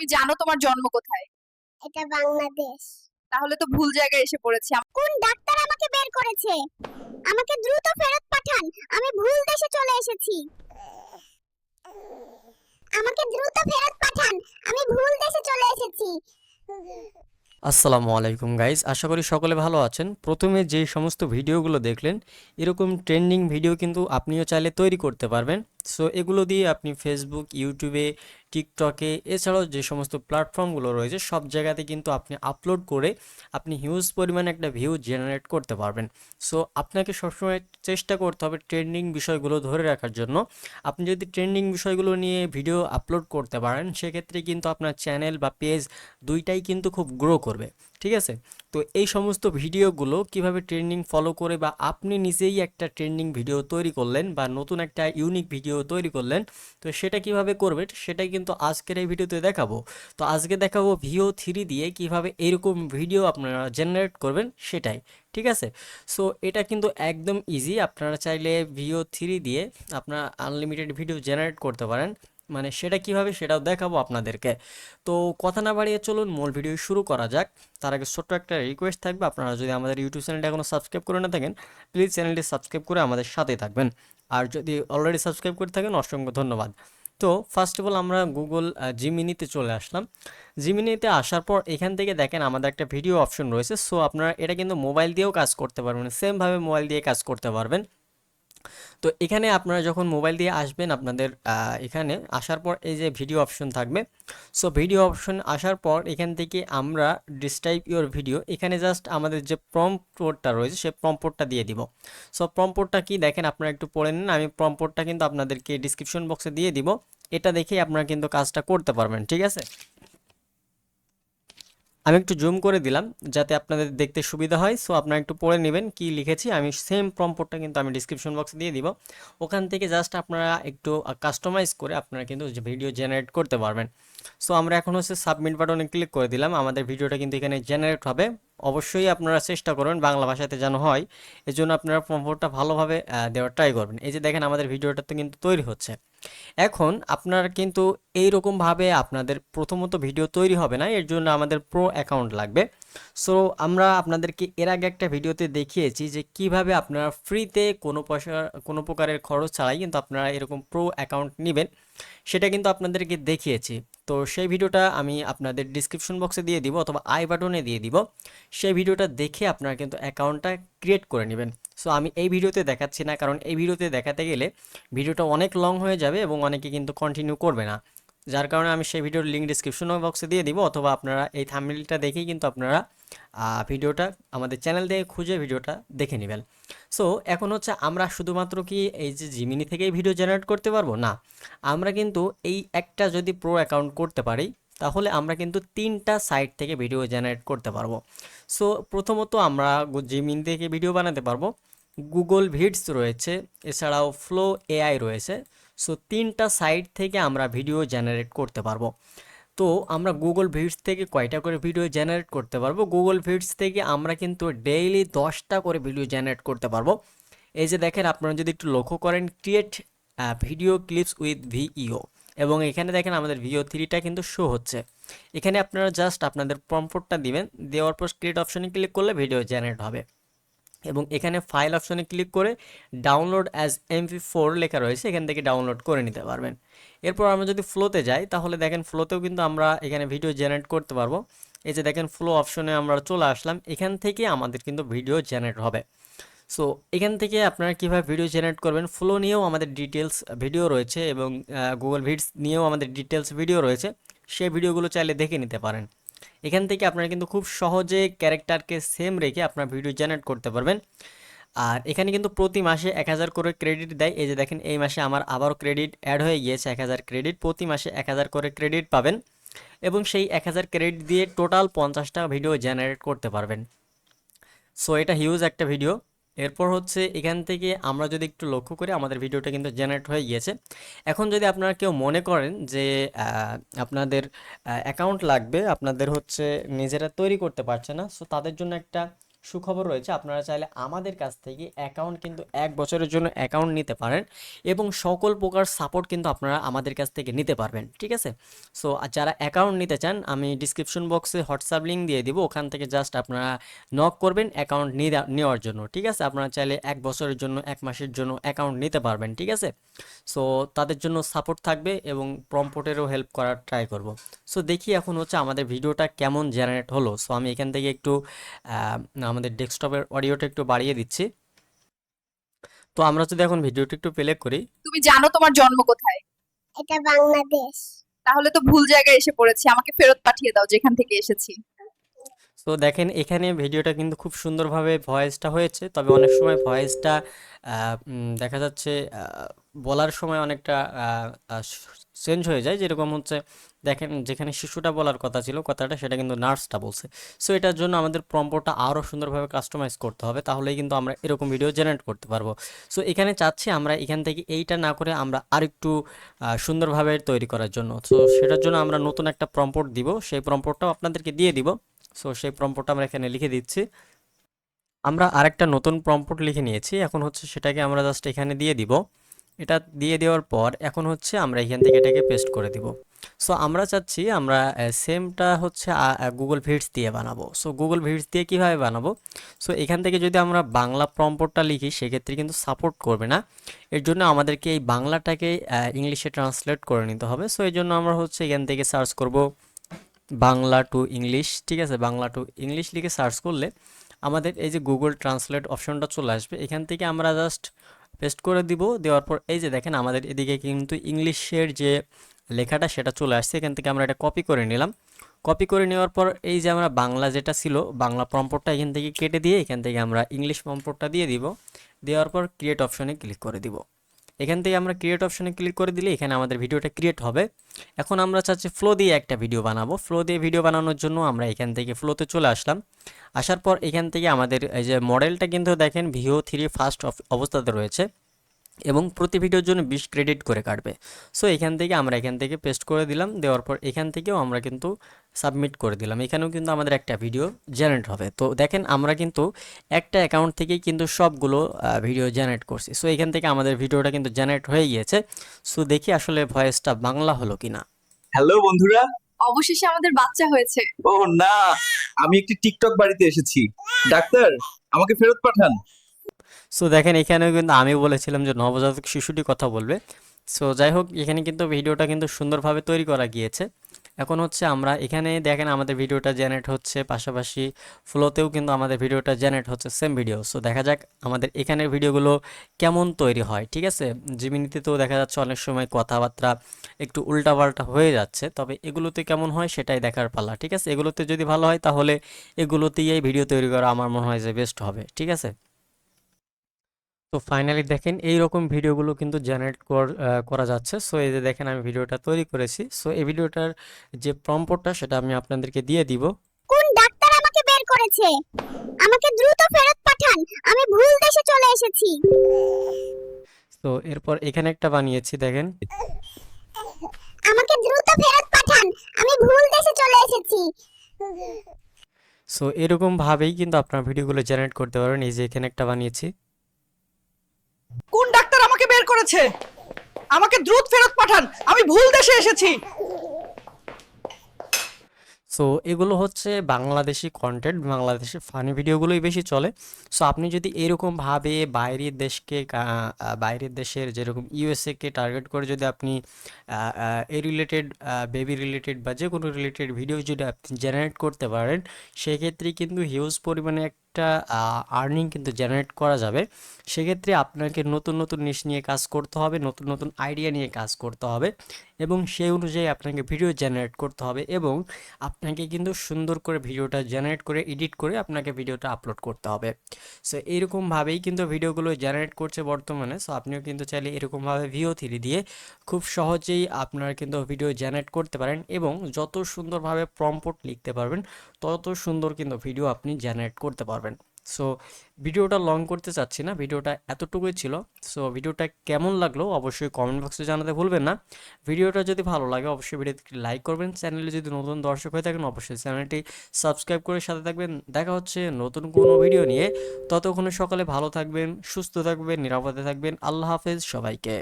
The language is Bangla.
তুমি জানো তোমার জন্ম কোথায়? এটা বাংলাদেশ। তাহলে তো ভুল জায়গায় এসে পড়েছি। কোন ডাক্তার আমাকে বের করেছে? আমাকে দ্রুত ফেরত পাঠান। আমি ভুল দেশে চলে এসেছি। আমাকে দ্রুত ফেরত পাঠান। আমি ভুল দেশে চলে এসেছি। আসসালামু আলাইকুম গাইজ আশা করি সকলে ভালো আছেন। প্রথমে যে সমস্ত ভিডিওগুলো দেখলেন এরকম ট্রেন্ডিং ভিডিও কিন্তু আপনিও চাইলে তৈরি করতে পারবেন। সো এগুলো দিয়ে আপনি ফেসবুক ইউটিউবে টিকটকে এছাড়াও যে সমস্ত প্ল্যাটফর্মগুলো রয়েছে, সব জায়গাতে কিন্তু আপনি আপলোড করে আপনি হিউজ পরিমাণে একটা ভিউ জেনারেট করতে পারবেন। সো আপনাকে সবসময় চেষ্টা করতে হবে ট্রেন্ডিং বিষয়গুলো ধরে রাখার জন্য। আপনি যদি ট্রেন্ডিং বিষয়গুলো নিয়ে ভিডিও আপলোড করতে পারেন, সেক্ষেত্রে কিন্তু আপনার চ্যানেল বা পেজ দুইটাই কিন্তু খুব গ্রো করবে। ঠিক আছে? তো এই সমস্ত ভিডিওগুলো কীভাবে ট্রেন্ডিং ফলো করে বা আপনি নিজেই একটা ট্রেন্ডিং ভিডিও তৈরি করলেন বা নতুন একটা ইউনিক ভিডিও তৈরি করলেন, তো সেটা কীভাবে করবেন সেটাই কিন্তু আজকের এই ভিডিওতে দেখাবো। তো আজকে দেখাবো ভিও থ্রি দিয়ে কীভাবে এরকম ভিডিও আপনারা জেনারেট করবেন সেটাই, ঠিক আছে? সো এটা কিন্তু একদম ইজি আপনারা চাইলে ভিও থ্রি দিয়ে আপনারা আনলিমিটেড ভিডিও জেনারেট করতে পারেন। মানে সেটা কীভাবে সেটাও দেখাবো আপনাদেরকে। তো কথা না বাড়িয়ে চলুন মূল ভিডিও শুরু করা যাক। তার আগে ছোট্ট একটা রিকোয়েস্ট থাকবে, আপনারা যদি আমাদের ইউটিউব চ্যানেলটা এখনও সাবস্ক্রাইব করে না থাকেন প্লিজ চ্যানেলটি সাবস্ক্রাইব করে আমাদের সাথেই থাকবেন। আর যদি অলরেডি সাবস্ক্রাইব করে থাকেন, অসংখ্য ধন্যবাদ। তো ফার্স্ট অফ অল আমরা গুগল জিমিনিতে চলে আসলাম। জিমিনিতে আসার পর এখান থেকে দেখেন আমাদের একটা ভিডিও অপশন রয়েছে। সো আপনারা এটা কিন্তু মোবাইল দিয়েও কাজ করতে পারবেন সেমভাবে মোবাইল দিয়ে কাজ করতে পারবেন। তো এখানে আপনারা যখন মোবাইল দিয়ে আসবেন আপনাদের এখানে আসার পর এই যে ভিডিও অপশন থাকবে। সো ভিডিও অপশন আসার পর এখান থেকে আমরা ডিসক্রাইব ইওর ভিডিও এখানে জাস্ট আমাদের যে প্রম্পটটা রয়েছে, সে প্রম্পটটা দিয়ে দিব। সো প্রম্পটটা কি দেখেন, আপনারা একটু পড়ে নিন, আমি প্রম্পটটা কিন্তু আপনাদেরকে ডিসক্রিপশন বক্সে দিয়ে দিব। এটা দেখেই আপনারা কিন্তু কাজটা করতে পারবেন, ঠিক আছে? আমি একটু জুম করে দিলাম যাতে আপনাদের দেখতে সুবিধা হয়। সো আপনারা একটু পড়ে নেবেন কি লিখেছি। আমি সেম প্রম্পটটা কিন্তু আমি ডিসক্রিপশন বক্সে দিয়ে দিব। ওখান থেকে জাস্ট আপনারা একটু কাস্টমাইজ করে আপনারা কিন্তু ভিডিও জেনারেট করতে পারবেন। সো আমরা এখন হচ্ছে সাবমিট বাটনে ক্লিক করে দিলাম। আমাদের ভিডিওটা কিন্তু এখানে জেনারেট হবে। অবশ্যই আপনারা চেষ্টা করবেন বাংলা ভাষাতে যেন হয়। এই জন্য আপনারা প্রম্পটটা ভালোভাবে দেওয়ার ট্রাই করবেন। এই যে দেখেন আমাদের ভিডিওটা তো কিন্তু তৈরি হচ্ছে। এখন আপনারা কিন্তু এই এইরকমভাবে আপনাদের প্রথমত ভিডিও তৈরি হবে না, এর জন্য আমাদের প্রো অ্যাকাউন্ট লাগবে। সো আমরা আপনাদেরকে এর আগে একটা ভিডিওতে দেখিয়েছি যে কীভাবে আপনারা ফ্রিতে কোনো পয়সা, কোনো প্রকারের খরচ ছাড়াই কিন্তু আপনারা এরকম প্রো অ্যাকাউন্ট নেবেন। সেটা কিন্তু আপনাদেরকে দেখিয়েছি। তো সেই ভিডিওটা আমি আপনাদের ডিসক্রিপশন বক্সে দিয়ে দিব অথবা আই বাটনে দিয়ে দিব। সেই ভিডিওটা দেখে আপনারা কিন্তু অ্যাকাউন্টটা ক্রিয়েট করে নেবেন। সো আমি এই ভিডিওতে দেখাচ্ছি না, কারণ এই ভিডিওতে দেখাতে গেলে ভিডিওটা অনেক লং হয়ে যাবে এবং অনেকে কিন্তু কন্টিনিউ করবে না। যার কারণে আমি সেই ভিডিওর লিঙ্ক ডিসক্রিপশন বক্সে দিয়ে দিব, অথবা আপনারা এই থাম্বনেলটা দেখেই কিন্তু আপনারা ভিডিওটা আমাদের চ্যানেল থেকে খুঁজে ভিডিওটা দেখে নেবেন। সো এখন হচ্ছে আমরা শুধুমাত্র কি এই যে জিমিনি থেকেই ভিডিও জেনারেট করতে পারব? না। আমরা কিন্তু এই একটা যদি প্রো অ্যাকাউন্ট করতে পারি, তাহলে আমরা কিন্তু তিনটা সাইট থেকে ভিডিও জেনারেট করতে পারব। সো প্রথমত আমরা জিমিনি থেকে ভিডিও বানাতে পারব। গুগল ভিডস রয়েছে, এছাড়াও ফ্লো এআই রয়েছে। সো তিনটা সাইট থেকে আমরা ভিডিও জেনারেট করতে পারব। তো, আমরা গুগল ভিডস থেকে কয়টা করে ভিডিও জেনারেট করতে পারব? গুগল ভিডস থেকে আমরা কিন্তু ডেইলি দশটা করে ভিডিও জেনারেট করতে পারব। এই যে দেখেন, আপনারা যদি একটু লক্ষ্য করেন create video clips with Veo এবং এখানে দেখেন, আমাদের ভিও থ্রিটা কিন্তু শো হচ্ছে। এখানে আপনারা জাস্ট আপনাদের প্রম্পটটা দিবেন, দেওয়ার পর ক্রিয়েট অপশনে ক্লিক করলে ভিডিও জেনারেট হবে। এবং এখানে ফাইল অপশনে ক্লিক করে ডাউনলোড অ্যাজ এমপি ফোর লেখা রয়েছে, এখান থেকে ডাউনলোড করে নিতে পারবেন। এরপর আমরা যদি ফ্লোতে যাই, তাহলে দেখেন ফ্লোতেও কিন্তু আমরা এখানে ভিডিও জেনারেট করতে পারব। এই যে দেখেন ফ্লো অপশনে আমরা চলে আসলাম, এখান থেকে আমাদের কিন্তু ভিডিও জেনারেট হবে। সো এখান থেকে আপনারা কীভাবে ভিডিও জেনারেট করবেন ফ্লো নিয়েও আমাদের ডিটেলস ভিডিও রয়েছে এবং গুগল ভিডস নিয়েও আমাদের ডিটেলস ভিডিও রয়েছে, সেই ভিডিওগুলো চাইলে দেখে নিতে পারেন। এখান থেকে আপনারা কিন্তু খুব সহজে ক্যারেক্টারকে সেম রেখে আপনার ভিডিও জেনারেট করতে পারবেন। আর এখানে কিন্তু প্রতি মাসে এক হাজার করে ক্রেডিট দেয়। এই যে দেখেন, এই মাসে আমার আবারও ক্রেডিট অ্যাড হয়ে গিয়েছে এক হাজার ক্রেডিট প্রতি মাসে এক হাজার করে ক্রেডিট পাবেন এবং সেই এক হাজার ক্রেডিট দিয়ে টোটাল পঞ্চাশটা ভিডিও জেনারেট করতে পারবেন। সো এটা হিউজ একটা ভিডিও এরপর হচ্ছে এখান থেকে আমরা যদি একটু লক্ষ্য করি, আমাদের ভিডিওটা কিন্তু জেনারেট হয়ে গিয়েছে। এখন যদি আপনারা কেউ মনে করেন যে আপনাদের অ্যাকাউন্ট লাগবে, আপনাদের হচ্ছে নিজেরা তৈরি করতে পারছে না সো তাদের জন্য একটা সুখবর রয়েছে। আপনারা চাইলে আমাদের কাছ থেকে অ্যাকাউন্ট কিন্তু এক বছরের জন্য অ্যাকাউন্ট নিতে পারেন এবং সকল প্রকার সাপোর্ট কিন্তু আপনারা আমাদের কাছ থেকে নিতে পারবেন, ঠিক আছে? সো যারা অ্যাকাউন্ট নিতে চান, আমি ডিসক্রিপশন বক্সে হোয়াটসঅ্যাপ লিঙ্ক দিয়ে দিব। ওখান থেকে জাস্ট আপনারা নক করবেন অ্যাকাউন্ট নেওয়ার জন্য, ঠিক আছে? আপনারা চাইলে এক বছরের জন্য, এক মাসের জন্য অ্যাকাউন্ট নিতে পারবেন, ঠিক আছে? সো তাদের জন্য সাপোর্ট থাকবে এবং প্রম্পটেরও হেল্প করার ট্রাই করব। সো দেখি এখন হচ্ছে আমাদের ভিডিওটা কেমন জেনারেট হলো। সো আমি এখান থেকে একটু আমাদের ডেস্কটপের অডিওটা একটু বাড়িয়ে দিচ্ছি। তো আমরা যদি এখন ভিডিওটা একটু প্লে করি। তুমি জানো তোমার জন্ম কোথায়? এটা বাংলাদেশ। তাহলে তো ভুল জায়গায় এসে পড়েছি আমাকে ফেরত পাঠিয়ে দাও যেখান থেকে এসেছি। তো দেখেন এখানে ভিডিওটা কিন্তু খুব সুন্দরভাবে ভয়েসটা হয়েছে তবে অনেক সময় ভয়েসটা দেখা যাচ্ছে আহ, বলার সময় অনেকটা চেঞ্জ হয়ে যায়। যেরকম হচ্ছে, দেখেন যেখানে শিশুটা বলার কথা ছিল, কথাটা সেটা কিন্তু নার্সটা বলছে। সো এটার জন্য আমাদের প্রম্পটটা আরও সুন্দরভাবে কাস্টমাইজ করতে হবে, তাহলেই কিন্তু আমরা এরকম ভিডিও জেনারেট করতে পারব। সো এখানে চাচ্ছি আমরা এখান থেকে এইটা না করে আমরা আরেকটু সুন্দরভাবে তৈরি করার জন্য। তো সেটার জন্য আমরা নতুন একটা প্রম্পট দিব। সেই প্রম্পটটাও আপনাদেরকে দিয়ে দিব। সো সেই প্রম্পটটা আমরা এখানে লিখে দিচ্ছি। আমরা আরেকটা নতুন প্রম্পট লিখে নিয়েছি। এখন হচ্ছে সেটাকে আমরা জাস্ট এখানে দিয়ে দিব। এটা দিয়ে দেওয়ার পর এখন হচ্ছে আমরা এখান থেকে এটাকে পেস্ট করে দিব। সো আমরা চাচ্ছি আমরা সেমটা হচ্ছে গুগল ভিডস দিয়ে বানাবো। সো গুগল ভিডস দিয়ে কীভাবে বানাবো? সো এখান থেকে যদি আমরা বাংলা প্রম্পটটা লিখি, সেক্ষেত্রে কিন্তু সাপোর্ট করবে না। এর জন্য আমাদেরকে এই বাংলাটাকে ইংলিশে ট্রান্সলেট করে নিতে হবে। সো এই জন্য আমরা হচ্ছে এখান থেকে সার্চ করব বাংলা টু ইংলিশ ঠিক আছে? বাংলা টু ইংলিশ লিখে সার্চ করলে আমাদের এই যে গুগল ট্রান্সলেট অপশনটা চলে আসবে। এখান থেকে আমরা জাস্ট পেস্ট করে দিব। দেওয়ার পর এই যে দেখেন আমাদের এদিকে কিন্তু ইংলিশের যে লেখাটা সেটা চলে আসছে। এখান থেকে আমরা এটা কপি করে নিলাম। কপি করে নেওয়ার পর এই যে আমরা বাংলা যেটা ছিল, বাংলা প্রম্পটটা এখান থেকে কেটে দিয়ে এখান থেকে আমরা ইংলিশ প্রম্পটটা দিয়ে দিব। দেওয়ার পর ক্রিয়েট অপশনে ক্লিক করে দিব। এখান থেকে আমরা ক্রিয়েট অপশানে ক্লিক করে দিলে এখানে আমাদের ভিডিওটা ক্রিয়েট হবে। এখন আমরা চাচ্ছি ফ্লো দিয়ে একটা ভিডিও বানাবো। ফ্লো দিয়ে ভিডিও বানানোর জন্য আমরা এখান থেকে ফ্লোতে চলে আসলাম। আসার পর এখান থেকে আমাদের এই যে মডেলটা কিন্তু দেখেন ভিও থ্রি ফার্স্ট অবস্থাতে রয়েছে। এবং প্রতি ভিডিওর জন্য বিশ ক্রেডিট করে কাটবে। সো এখান থেকে আমরা এখান থেকে পেস্ট করে দিলাম দেওয়ার পর এখান থেকেও আমরা কিন্তু সাবমিট করে দিলাম। এখানেও কিন্তু আমাদের একটা ভিডিও জেনারেট হবে। তো দেখেন আমরা কিন্তু একটা অ্যাকাউন্ট থেকেই কিন্তু সবগুলো ভিডিও জেনারেট করছি। সো এখান থেকে আমাদের ভিডিওটা কিন্তু জেনারেট হয়ে গিয়েছে। সো দেখি আসলে ভয়েসটা বাংলা হলো কিনা। হ্যালো বন্ধুরা। অবশেষে আমাদের বাচ্চা হয়েছে। ও না আমি একটি টিকটক বাড়িতে এসেছি। ডাক্তার আমাকে ফেরত পাঠান। সো দেখেন, এখানেও কিন্তু আমি বলেছিলাম যে নবজাতক শিশুটি কথা বলবে। সো যাই হোক এখানে কিন্তু ভিডিওটা কিন্তু সুন্দরভাবে তৈরি করা গিয়েছে। এখন হচ্ছে আমরা এখানে দেখেন, আমাদের ভিডিওটা জেনারেট হচ্ছে, পাশাপাশি ফ্লোতেও কিন্তু আমাদের ভিডিওটা জেনারেট হচ্ছে সেম ভিডিও সো দেখা যাক আমাদের এখানের ভিডিওগুলো কেমন তৈরি হয়, ঠিক আছে? জিমিনিতে তো দেখা যাচ্ছে অনেক সময় কথাবার্তা একটু উল্টাপাল্টা হয়ে যাচ্ছে, তবে এগুলোতে কেমন হয় সেটাই দেখার পালা, ঠিক আছে? এগুলোতে যদি ভালো হয়, তাহলে এগুলোতেই এই ভিডিও তৈরি করা আমার মনে হয় যে বেস্ট হবে, ঠিক আছে? তো ফাইনালি দেখেন এই রকম ভিডিওগুলো কিন্তু জেনারেট করা যাচ্ছে। সো এই যে দেখেন আমি ভিডিওটা তৈরি করেছি। সো এই ভিডিওটার যে প্রম্পটটা সেটা আমি আপনাদেরকে দিয়ে দিব। কোন ডাক্তার আমাকে বের করেছে? আমাকে দ্রুত ফেরত পাঠান। আমি ভুল দেশে চলে এসেছি। তো এরপর এখানে একটা বানিয়েছি দেখেন। আমাকে দ্রুত ফেরত পাঠান। আমি ভুল দেশে চলে এসেছি। সো এরকম ভাবেই কিন্তু আপনার ভিডিওগুলো জেনারেট করতে পারেন এই যে এখানে একটা বানিয়েছি। কোন ডাক্তার আমাকে বের করেছে? আমাকে দ্রুত ফেরত পাঠান আমি ভুল দেশে এসেছি। সো এগুলো হচ্ছে বাংলাদেশি কন্টেন্ট বাংলাদেশি ফানি ভিডিওগুলোই বেশি চলে। সো আপনি যদি এরকমভাবে বাইরের দেশকে বাইরের দেশের যেরকম ইউএসএ কে টার্গেট করে যদি আপনি আহ, রিলেটেড বেবি রিলেটেড বা যে কোনো রিলেটেড ভিডিও যদি আপনি জেনারেট করতে পারেন সেক্ষেত্রে কিন্তু হিউজ পরিমাণে একটা আর্নিং কিন্তু জেনারেট করা যাবে। সেক্ষেত্রে আপনাকে নতুন নতুন নিশ নিয়ে কাজ করতে হবে, নতুন নতুন আইডিয়া নিয়ে কাজ করতে হবে এবং সেই অনুযায়ী আপনাকে ভিডিও জেনারেট করতে হবে এবং আপনাকে কিন্তু সুন্দর করে ভিডিওটা জেনারেট করে এডিট করে আপনাকে ভিডিওটা আপলোড করতে হবে। সো এইরকমভাবেই কিন্তু ভিডিওগুলো জেনারেট করছে বর্তমানে। সো আপনিও কিন্তু চাইলে এরকমভাবে ভিও থ্রি দিয়ে খুব সহজেই আপনারা কিন্তু ভিডিও জেনারেট করতে পারেন এবং যত সুন্দরভাবে প্রম্পট লিখতে পারবেন তত সুন্দর কিন্তু ভিডিও আপনি জেনারেট করতে পারবেন। সো ভিডিওটা লং করতে চাচ্ছি না ভিডিওটা এতটুকুই ছিল। সো ভিডিওটা কেমন লাগল অবশ্যই কমেন্ট বক্সে জানাতে ভুলবেন না। ভিডিওটা যদি ভালো লাগে, অবশ্যই ভিডিওতে লাইক করবেন। চ্যানেলে যদি নতুন দর্শক হয়ে থাকেন, অবশ্যই চ্যানেলটি সাবস্ক্রাইব করে সাথে থাকবেন। দেখা হচ্ছে নতুন কোনো ভিডিও নিয়ে। ততক্ষণে সকালে ভালো থাকবেন, সুস্থ থাকবেন, নিরাপদে থাকবেন। আল্লাহ হাফেজ সবাইকে।